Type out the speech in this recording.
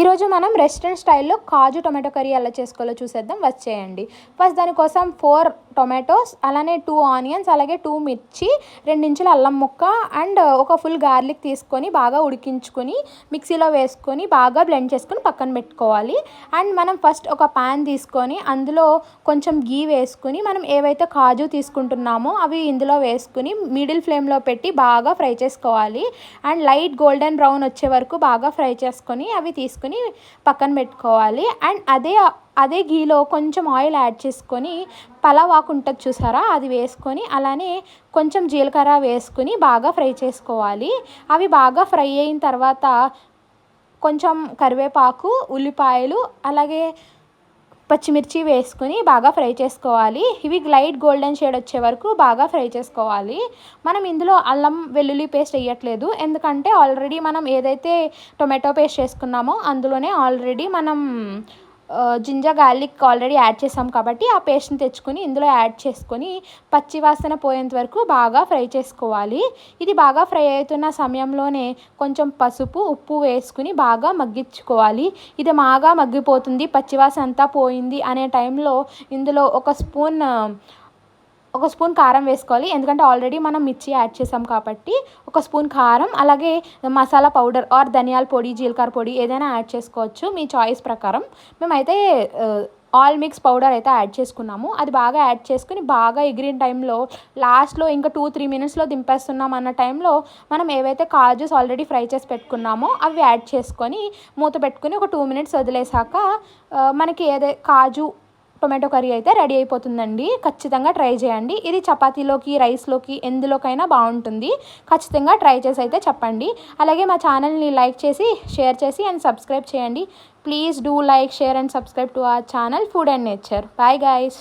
ఈరోజు మనం రెస్టారెంట్ స్టైల్లో కాజు టొమాటో కర్రీ ఎలా చేసుకోవాలో చూసేద్దాం. వచ్చేయండి ఫస్ట్ దానికోసం ఫోర్ టొమాటోస్ అలానే టూ ఆనియన్స్ అలాగే టూ మిర్చి రెండించుల అల్లం ముక్క అండ్ ఒక ఫుల్ గార్లిక్ తీసుకొని బాగా ఉడికించుకొని మిక్సీలో వేసుకొని బాగా బ్లెండ్ చేసుకొని పక్కన పెట్టుకోవాలి. అండ్ మనం ఫస్ట్ ఒక ప్యాన్ తీసుకొని అందులో కొంచెం గీ వేసుకుని మనం ఏవైతే కాజు తీసుకుంటున్నామో అవి ఇందులో వేసుకుని మిడిల్ ఫ్లేమ్లో పెట్టి బాగా ఫ్రై చేసుకోవాలి. అండ్ లైట్ గోల్డెన్ బ్రౌన్ వచ్చే వరకు బాగా ఫ్రై చేసుకొని అవి తీసుకుని పక్కన పెట్టుకోవాలి. అండ్ అదే అదే గీలో కొంచెం ఆయిల్ యాడ్ చేసుకొని పలావాకు ఉంటుంది చూసారా? అది వేసుకొని అలానే కొంచెం జీలకర్ర వేసుకుని బాగా ఫ్రై చేసుకోవాలి. అవి బాగా ఫ్రై అయిన తర్వాత కొంచెం కరివేపాకు ఉల్లిపాయలు అలాగే పచ్చిమిర్చి వేసుకుని బాగా ఫ్రై చేసుకోవాలి. ఇవి లైట్ గోల్డెన్ షేడ్ వచ్చే వరకు బాగా ఫ్రై చేసుకోవాలి. మనం ఇందులో అల్లం వెల్లుల్లి పేస్ట్ వేయట్లేదు. ఎందుకంటే ఆల్రెడీ మనం ఏదైతే టొమాటో పేస్ట్ చేసుకున్నామో అందులోనే ఆల్రెడీ మనం జింజర్ గార్లిక్ ఆల్రెడీ యాడ్ చేసాం కాబట్టి ఆ పేస్ట్ని తెచ్చుకొని ఇందులో యాడ్ చేసుకొని పచ్చి వాసన పోయేంత వరకు బాగా ఫ్రై చేసుకోవాలి. ఇది బాగా ఫ్రై అవుతున్న సమయంలోనే కొంచెం పసుపు ఉప్పు వేసుకుని బాగా మగ్గించుకోవాలి. ఇది బాగా మగ్గిపోతుంది పచ్చివాసన అంతా పోయింది అనే టైంలో ఇందులో ఒక స్పూన్ ఒక స్పూన్ కారం వేసుకోవాలి. ఎందుకంటే ఆల్రెడీ మనం మిర్చి యాడ్ చేసాం కాబట్టి ఒక స్పూన్ కారం అలాగే మసాలా పౌడర్ ఆర్ ధనియాల పొడి జీలకర్ర పొడి ఏదైనా యాడ్ చేసుకోవచ్చు మీ చాయిస్ ప్రకారం. మేమైతే ఆల్ మిక్స్ పౌడర్ అయితే యాడ్ చేసుకున్నాము. అది బాగా యాడ్ చేసుకుని బాగా ఎగిరిన టైంలో లాస్ట్లో ఇంకా టూ త్రీ మినిట్స్లో దింపేస్తున్నాం అన్న టైంలో మనం ఏవైతే కాజుస్ ఆల్రెడీ ఫ్రై చేసి పెట్టుకున్నామో అవి యాడ్ చేసుకొని మూత పెట్టుకుని ఒక టూ మినిట్స్ వదిలేసాక uh, మనకి ఏదే కాజు టొమాటో కర్రీ అయితే రెడీ అయిపోతుందండి. ఖచ్చితంగా ట్రై చేయండి. ఇది చపాతీలోకి రైస్లోకి ఎందులోకైనా బాగుంటుంది. ఖచ్చితంగా ట్రై చేసి అయితే చెప్పండి. అలాగే మా ఛానల్ని లైక్ చేసి షేర్ చేసి అండ్ సబ్స్క్రైబ్ చేయండి. Please do like share and subscribe to our channel food and nature bye guys